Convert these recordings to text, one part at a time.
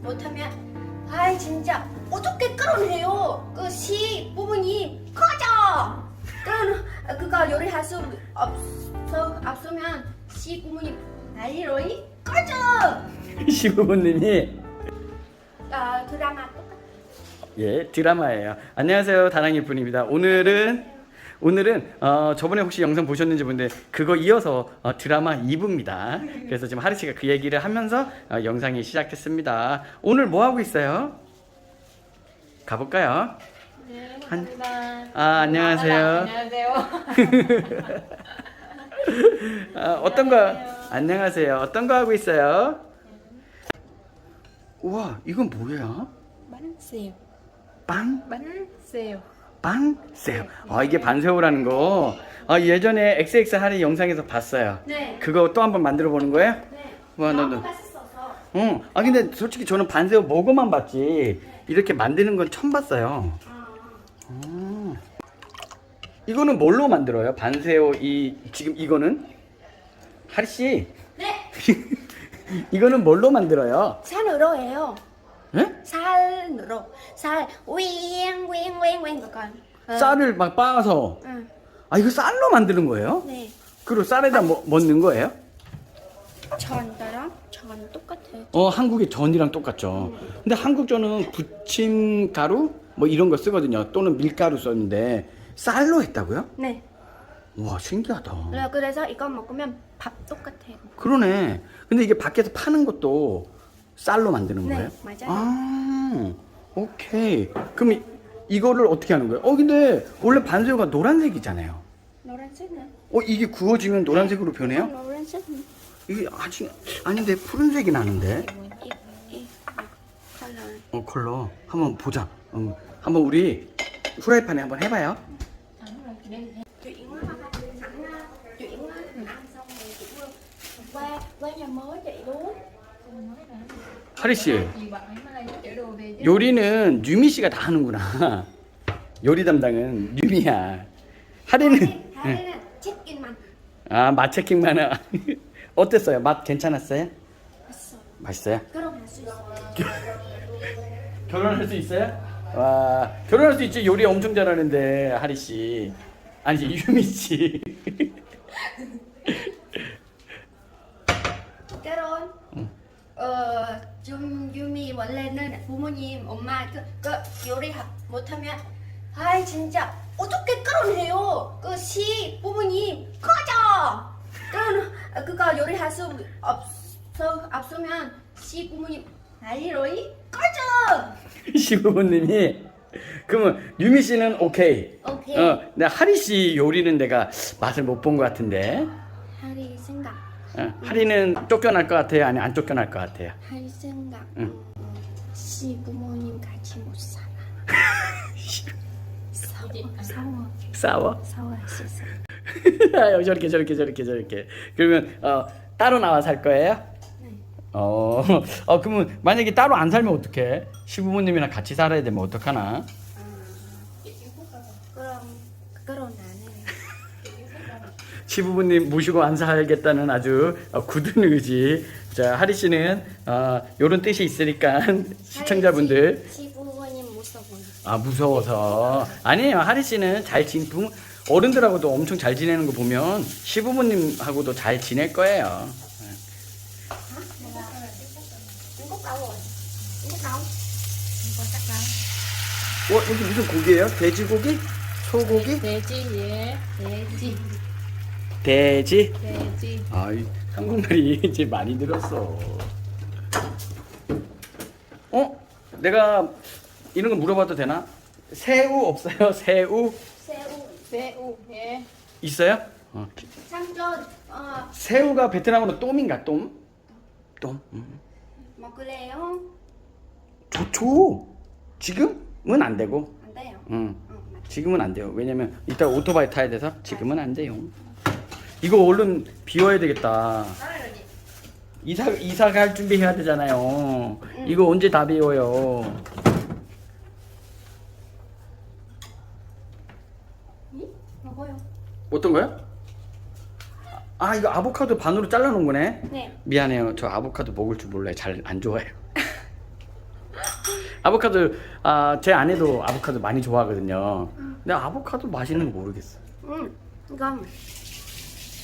못하면 아이 진짜 어떻게 끌어내요? 그 시 부모님 꺼져. 그럼 그거 요리할 수 없어 없으면 시 부모님 난리로이 꺼져. 시부모님이 아 드라마 똑같아. 예 드라마예요. 안녕하세요 다랑이 분입니다. 오늘은 오늘은 어, 저번에 혹시 영상 보셨는지 모르는데 그거 이어서 어, 드라마 2부입니다. 그래서 지금 하리 씨가 그 얘기를 하면서 어, 영상이 시작됐습니다. 오늘 뭐 하고 있어요? 가볼까요? 네, 한-. 아 안녕하세요. 안녕하세요. 아, 어떤 거 안녕하세요. 어떤 거 하고 있어요? 우와 이건 뭐야? 만세요. 빵? 만세요. 빵새우. 아 이게 반새우라는 거. 아 예전에 XX 할인 영상에서 봤어요. 네. 그거 또 한번 만들어 보는 거예요? 네. 와, 너무 나도. 맛있어서. 응. 아 근데 솔직히 저는 반새우 먹어만 봤지 이렇게 만드는 건 처음 봤어요. 아, 음. 이거는 뭘로 만들어요? 반새우 이 지금 이거는 하리 씨 네. 이거는 뭘로 만들어요? 산으로 해요. 예? 살으로 살 윙윙윙윙 그건. 어. 쌀을 막 빻아서 응. 아 이거 쌀로 만드는 거예요? 네. 그리고 쌀에다 뭐, 뭐 넣는 거예요? 전처럼 전 똑같아요. 어 한국의 전이랑 똑같죠. 근데 한국 전은 부침 가루 뭐 이런 거 쓰거든요. 또는 밀가루 썼는데 쌀로 했다고요? 네. 와 신기하다. 네, 그래서 이거 먹으면 밥 똑같아요. 그러네. 근데 이게 밖에서 파는 것도 쌀로 만드는 네, 거예요? 맞아요. 아 오케이. 그럼 이, 이거를 어떻게 하는 거예요? 어 근데 원래 반새우가 노란색이잖아요. 노란색은? 어 이게 구워지면 노란색으로 변해요? 노란색은? 이게 아직 아닌데 푸른색이 나는데. 어 컬러 한번 보자. 어, 한번 우리 후라이팬에 한번 해봐요. Qua qua nhà mới chị luôn. 하리 씨. 요리는 유미 씨가 다 하는구나. 요리 담당은 유미야. 하리는 다리는 치킨만 아 맛체킹만 하. 어땠어요? 맛 괜찮았어요? 맛있어요? 결혼할 수 있어. 결혼할 수 있어요? 와 결혼할 수 있지 요리 엄청 잘하는데 하리 씨 아니지 유미 씨. 결혼. 어, 좀 유미 원래는 부모님, 엄마 그, 그 요리 하- 못하면 아이 진짜 어떻게 끌어내요? 그 시 부모님 꺼져. 그럼 그거 요리할 수 없어 없으면 시 부모님 난리로이 꺼져. 시부모님이 그러면 유미 씨는 오케이. 오케이. 어, 근데 하리 씨 요리는 내가 맛을 못 본 것 같은데. 하리 생각. 어, 하리는 쫓겨날 것 같아요? 아니 안 쫓겨날 것 같아요? 하리 생각. 응. 시 부모님 같이 못 살아. 싸워, 싸워, 싸워? 아유, 저렇게 저렇게 저렇게 저렇게 그러면 어, 따로 나와 살 거예요? 네. 어, 어 그러면 만약에 따로 안 살면 어떡해? 시부모님이랑 같이 살아야 되면 어떡하나? 그럼 결혼 안 해. 시부모님 모시고 안 살겠다는 아주 어, 굳은 의지. 자 하리 씨는 어, 요런 뜻이 있으니까 시청자분들 시 부모님 무서워. 아 무서워서 아니에요 하리 씨는 잘 지, 부모, 어른들하고도 엄청 잘 지내는 거 보면 시부모님하고도 잘 지낼 거예요. 어 여기 무슨 고기예요? 돼지고기? 소고기? 돼지 예. 돼지. 돼지? 돼지. 아이 한국말이 이제 많이 늘었어. 어? 내가 이런 거 물어봐도 되나? 새우 없어요? 새우 Xeo. 새우 예. 있어요? 어. Samson. Ờ, 새우가 베트남어로 똠인가 똠? 똠. 음. 먹을래요? 좋죠. 지금은 안 되고. 안 돼요. 응. 어, 맞- 지금은 안 돼요. 왜냐면 이따 오토바이 타야 돼서 지금은 안 돼요. 이거 얼른 비워야 되겠다. 이사 이사 갈 준비해야 되잖아요. 이거 언제 다 비워요? 응? 먹어요. 어떤 거요? 아 이거 아보카도 반으로 잘라 놓은 거네. 네. 미안해요. 저 아보카도 먹을 줄 몰라요. 잘 안 좋아해요. 아보카도 아, 제 아내도 아보카도 많이 좋아하거든요. 근데 아보카도 맛있는 거 모르겠어. 음, 이건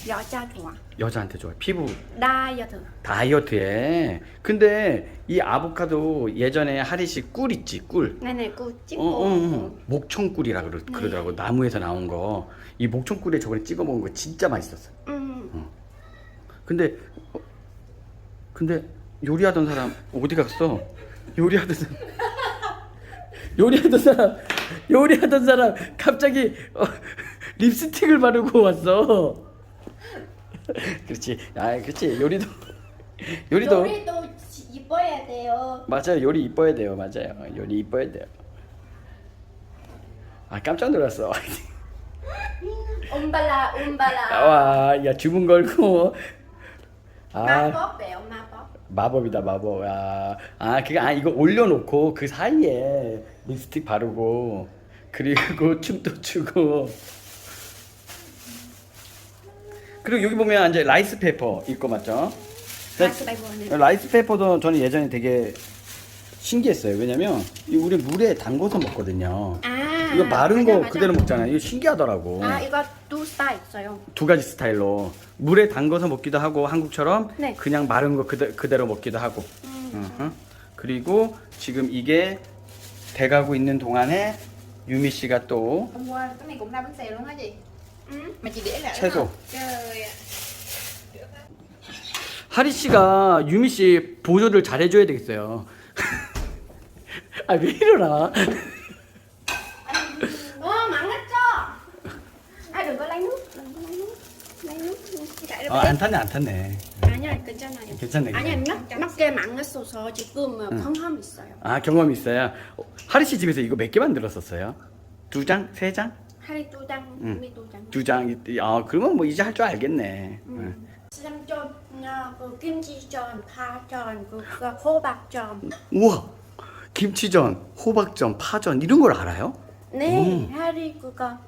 여자 좋아. 여자한테 좋아. 피부 다이어트. 다이어트에. 근데 이 아보카도 예전에 하리 씨 꿀 있지 꿀. 네네, 그 어, 찍고. 어, 어. 목청꿀이라 그러, 그러더라고 나무에서 나온 거. 이 목청꿀에 저번에 찍어 먹은 거 진짜 맛있었어. 음, 근데 어, 근데 요리하던 사람 어디 갔어? 요리하던 사람 요리하던 사람 요리하던 사람 갑자기 어, 립스틱을 바르고 왔어. 그렇지. 아, 그렇지. 요리도 요리도 요리도 이뻐야 돼요. 맞아요. 요리 이뻐야 돼요. 맞아요. 요리 이뻐야 돼요. 아, 깜짝 놀랐어. 옴발라, 옴발라. 와, 야 주문 걸고 아. 마법이에요, 마법. 마법이다 마법 아, 아 그게 아 이거 올려놓고 그 사이에 립스틱 바르고 그리고 춤도 추고 그리고 여기 보면 이제 라이스 페퍼 있고 맞죠? 라이스 페퍼는? 라이스 페퍼도 저는 예전에 되게 신기했어요 왜냐면 이 우리 물에 담궈서 먹거든요 아, 이거 마른 맞아, 거 맞아. 그대로 먹잖아요 이거 신기하더라고 아, 이거 두 스타일 있어요. 두 가지 스타일로 물에 담궈서 먹기도 하고 한국처럼 네. 그냥 마른 거 그대, 그대로 먹기도 하고 음. 그리고 지금 이게 돼가고 있는 동안에 유미 씨가 또 Hôm qua cái này cũng ra bánh xèo luôn hả chị? 음. Mà chị để lại 채소? Trời ạ. 하리 씨가 유미 씨 보조를 잘 해줘야 되겠어요. 아 왜 이러나? 어, 망했죠? 아, đừng có lấy nước, đừng có lấy nước. lấy nước. Chạy 아, 안 탔네 안 탔네. 아니야, 괜찮아요. 괜찮네. 아니야, 몇개 망했어서 지금 경험 있어요. 아 경험 있어요. 어, 하리 씨 집에서 이거 몇 개 만들었었어요? 두 장, 세 장, 하리 두 장, 응. 미두 장. 두 장. 이- 아 그러면 뭐 이제 할 줄 알겠네. 응. 쌈전, 어, 그 김치전, 파전, 그, 그 호박전. 우와 김치전, 호박전, 파전 이런 걸 알아요? 네, 하리 그거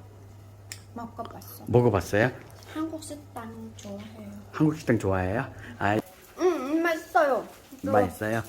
먹어봤어. 먹어봤어요? 한국 식당 좋아해요. 한국 식당 좋아해요? 아 응, 음, 맛있어요. 그 맛있어요.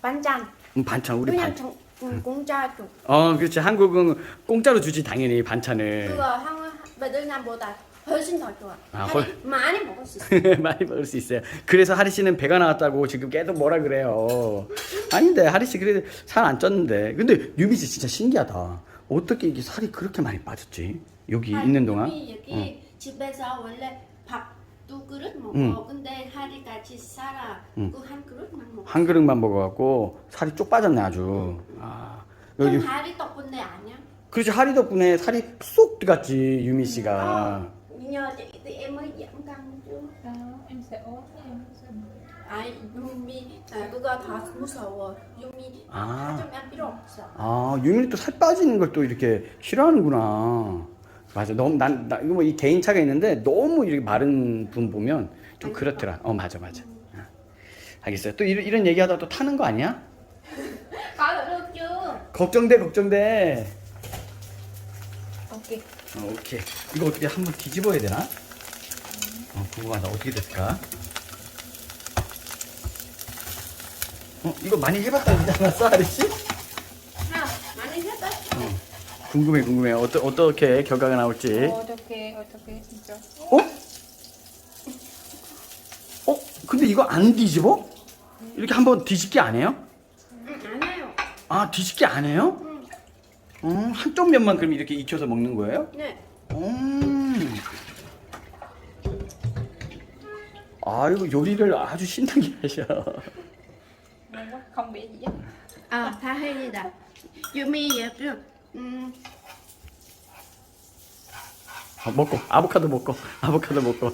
반찬. 음, 반찬 우리 그냥 반. 정, 음, 공짜 줘. 어 그렇지 한국은 공짜로 주지 당연히 반찬을. 그거 한국 베트남보다 훨씬 더 좋아. 아, 헐. 많이 먹을 수 있어. 많이 먹을 수 있어요. 그래서 하리 씨는 배가 나왔다고 지금 계속 뭐라 그래요. 아닌데 하리 씨 그래도 살 안 쪘는데. 근데 유미 씨 진짜 신기하다. 어떻게 이게 살이 그렇게 많이 빠졌지? 여기 아, 있는 동안? 여기, 여기 집에서 원래 밥 두 그릇 먹어. 응. 근데 하리 같이 살아. 응. 그한 그릇만 먹어. 한 그릇만 먹어갖고 살이 쪽 빠졌네 아주. 아 여기 그럼 하리 덕분에 아니야? 그렇지 하리 덕분에 살이 쏙 들어갔지 유미 씨가. Nhờ chị thì em mới giảm cân chứ. Đó, em sẽ ốm em sẽ 아이 유미 아, 그거 다 무서워. 유미 아. 필요 없어. 아 유미는 또 살 빠지는 걸 또 이렇게 싫어하는구나. 맞아. 너무 난, 나 이거 뭐 이 개인 차가 있는데 너무 이렇게 마른 분 보면 좀 그렇더라. 어 맞아 맞아. 아, 알겠어요. 또 이런, 이런 얘기하다 또 타는 거 아니야? Được chưa? 걱정돼 걱정돼. Ok. 어, 오케이. 이거 어떻게 한번 뒤집어야 되나? 어, 궁금하다. 어떻게 됐을까? 어, 이거 많이 해봤다지 않았어, 아저씨? Ha, 많이 했어. 궁금해, 궁금해. 어떠, 어떻게 결과가 나올지. 어떻게 어떻게 진짜. 어? 어? 근데 이거 안 뒤집어? 이렇게 한번 뒤집기 안 해요? 응, 안 해요. 아, 뒤집기 안 해요? 응. 어, 한쪽 면만 그럼 이렇게 익혀서 먹는 거예요? 네. 음. 아이고 요리를 아주 신나게 하셔. Quá, không gì. 아, 다행이다. 유미 예쁜. 음, 아, 먹고 아보카도 먹고 아보카도 먹고.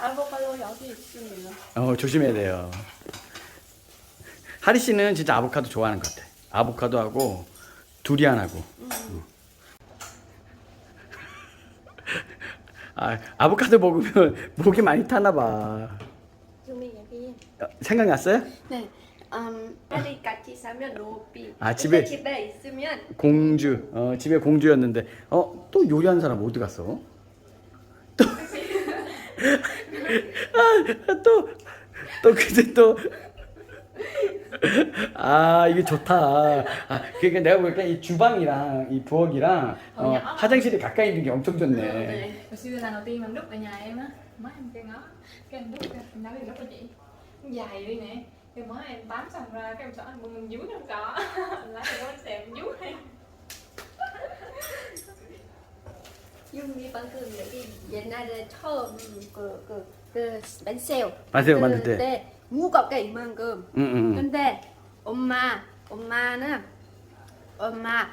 아보카도 여기 있습니다. 어 조심해야 돼요. 하리 씨는 진짜 아보카도 좋아하는 것 같아. 아보카도하고 두리안하고. 응. 아 아보카도 먹으면 목이 많이 타나 봐. 여기. 어, 생각났어요? 네. 음, 하리 같이 살면 로비. 아, 집에- 근데 집에 있으면 공주. 어 집에 공주였는데 어 또 요리하는 사람 어디 갔어? 또 아, 또 또 그새 또. 아 이게 좋다. 아 그러니까 내가 보니까 이 주방이랑 이 부엌이랑 어, 화장실이 가까이 있는 게 엄청 좋네. 네. Hồi xưa lần đầu tiên mà em đút ở nhà em á Má em kêu ngó Cái em đút ra Em nói đi đút cho chị Dài đi nè Cái má em bám xong ra Cái em sợ anh bưng dúi không có Lát em có xem dúi 유미 방금 여기 옛날에 처음 그, 그, 그 맨새우 만새우 만들 때. 그때 무겁게 이만큼 응응. 근데 엄마 엄마는 엄마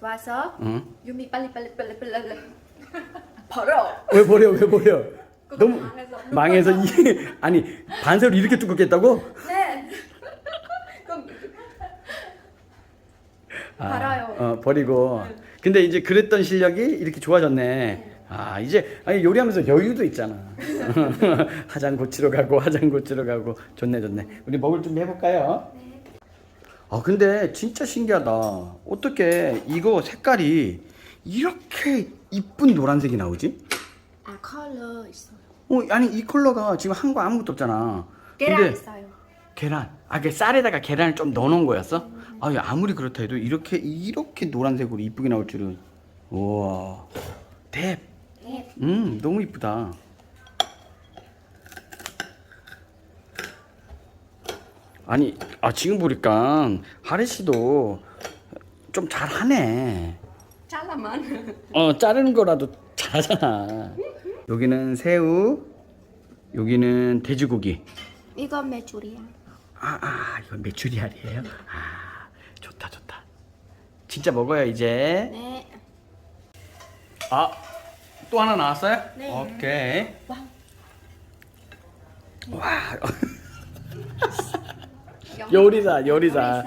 와서 응. 유미 빨리 빨리 빨리 빨리 빨리 벌어 왜 버려 왜 버려? 그거 너무 망해서 망해서 이게 아니 반세를 이렇게 두껍게 했다고? 네 그럼 벌어요. 어 버리고. 근데 이제 그랬던 실력이 이렇게 좋아졌네. 아 이제 아니 요리하면서 여유도 있잖아. 화장 고치러 가고 화장 고치러 가고 좋네 좋네. 우리 먹을 준비 해볼까요? 아 근데 진짜 신기하다. 어떻게 이거 색깔이 이렇게 이쁜 노란색이 나오지? 아 컬러 있어요 어 아니 이 컬러가 지금 한 거 아무것도 없잖아. 계란 있어요 계란. 아, 그 쌀에다가 계란을 좀 넣어놓은 거였어? 아, 아무리 그렇다 해도 이렇게 이렇게 노란색으로 이쁘게 나올 줄은. 우와. 대. 네 음, 너무 이쁘다. 아니, 아 지금 보니까 하리 씨도 좀 잘하네. 잘라만 어, 자르는 거라도 잘하잖아. 여기는 새우, 여기는 돼지고기. 이건 메추리야 아, 아, 이건 메추리알이에요? 아, 좋다, 좋다. 진짜 먹어요, 이제. 네 아, 또 하나 나왔어요? 네. 오케이. 와우 와. 요리사, 요리사.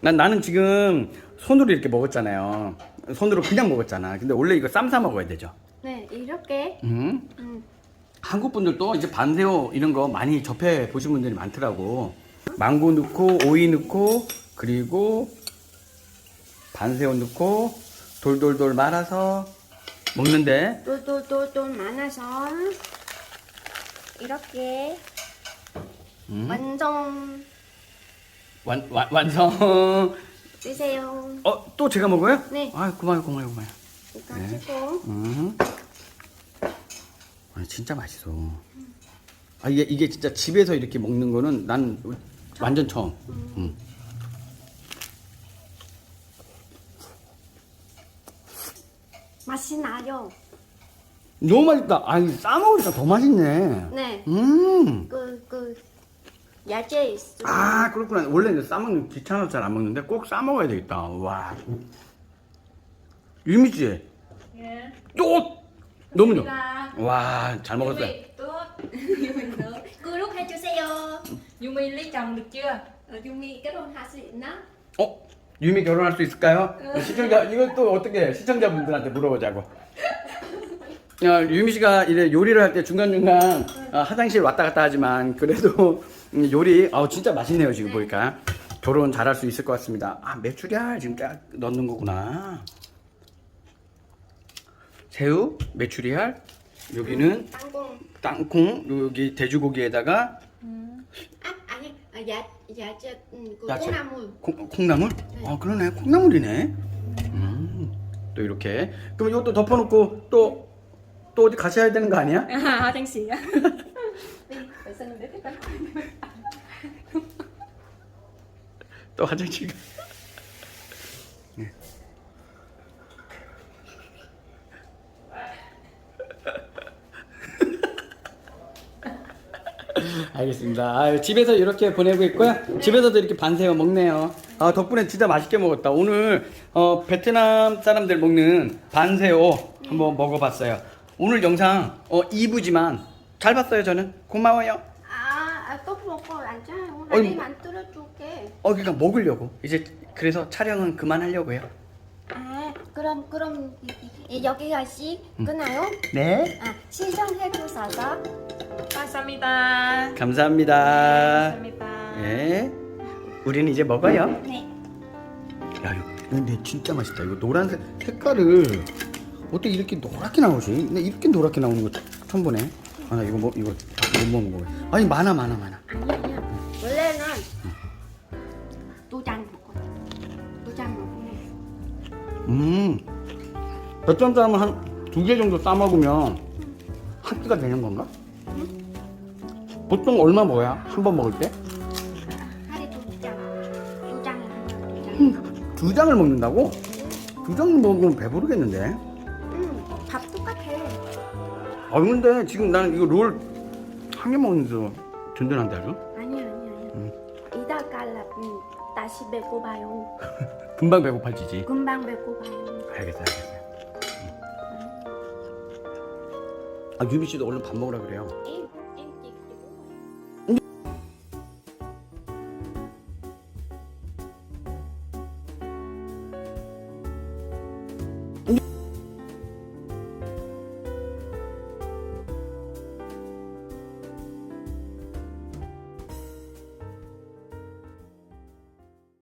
난, 나는 지금 손으로 이렇게 먹었잖아요. 손으로 그냥 먹었잖아. 근데 원래 이거 쌈 싸 먹어야 되죠. 네 이렇게 음. 음. 한국 분들도 이제 반새우 이런 거 많이 접해 보신 분들이 많더라고. 망고 넣고 오이 넣고 그리고 반새우 넣고 돌돌돌 말아서 먹는데 또또또또 많아서 이렇게 음, 완전 완, 완, 완성. 드세요. 어, 또 제가 먹어요? 네. 아, 고마워요, 고마워요, 고마워요. 이거 네. 치고 음. 아니, 진짜 맛있어. 아, 이게, 이게 진짜 집에서 이렇게 먹는 거는 난 완전 처음. 음. 맛이 나요. 너무 맛있다. 아니, 싸먹으니까 더 맛있네. 네. 음. 그, 그, 야채 있어. 아, 그렇구나. 원래 싸먹는 귀찮아서 잘 안 먹는데 꼭 싸먹어야 되겠다. 와. 유미 씨, Dạ 또! 너무 좋아. Là 와, 잘 먹었어요. Yumi, tốt 구독 해주세요. Yumi lấy chồng được chưa? 어? 유미 결혼할 수 있을까요? 시청자 이건 또 어떻게 시청자분들한테 물어보자고. 어, 유미 씨가 이래 요리를 할 때 중간 중간 어, 화장실 왔다 갔다 하지만 그래도 음, 요리 아 진짜 맛있네요 지금 보니까 결혼 잘할 수 있을 것 같습니다. 아 메추리알 지금 딱 넣는 거구나. 새우, 메추리알, 여기는 땅콩. 땅콩, 여기 돼지고기에다가 아, 아니, 아, 야, 야채, 음, 그 야채. 콩나물. 콩, 콩나물? 아 그러네 콩나물이네 음, 또 이렇게 그럼 이것도 덮어놓고 또, 또 어디 가셔야 되는 거 아니야? À, 화장실 네, 근데 색깔. 또 화장실 가 알겠습니다. 아유, 집에서 이렇게 보내고 있고요. 집에서도 이렇게 반새우 먹네요. 아, 덕분에 진짜 맛있게 먹었다. 오늘 어, 베트남 사람들 먹는 반새우 한번 먹어봤어요. 오늘 영상 어, 2부지만 잘 봤어요, 저는. 고마워요. 아, 아, 또 먹고 앉아. 어이, 나리 뭐. 만들어 줄게. 어, 그러니까 먹으려고. 이제 그래서 촬영은 그만하려고요. 아, 그럼, 그럼, 여기까지 끝나요? 네. 아, 시청해 주셔서 감사합니다 감사합니다. 감사합니다 예. 우리는 이제 먹어요. 네. 야, 이거 근데 진짜 맛있다. 이거 노란색 색깔을 어떻게 이렇게 노랗게 나오지? 근데 이렇게 노랗게 나오는 거 처음 보네. 아, 나 이거 뭐 이거 못 먹는 거. 아니 많아 많아 많아. 아니야 아니야 원래는 두장 먹거든 두장 먹으면 음. 몇점 싸면 한 두 개 정도 싸 먹으면 한 끼가 되는 건가? 보통 얼마 먹어야 한 번 먹을 때? 하루에 두 장 두 장 두 장을 먹는다고? 두장 먹으면 배부르겠는데? 응 밥 똑같아 아 근데 지금 나는 이거 롤 한 개 먹는데도 든든한데 아주? 아니야 아니야 아니야 이따가 음, 다시 배고파요 금방 배고파지지. 금방 배고파요 알겠어 알겠어. 아 유미 씨도 얼른 밥 먹으라 그래요. 이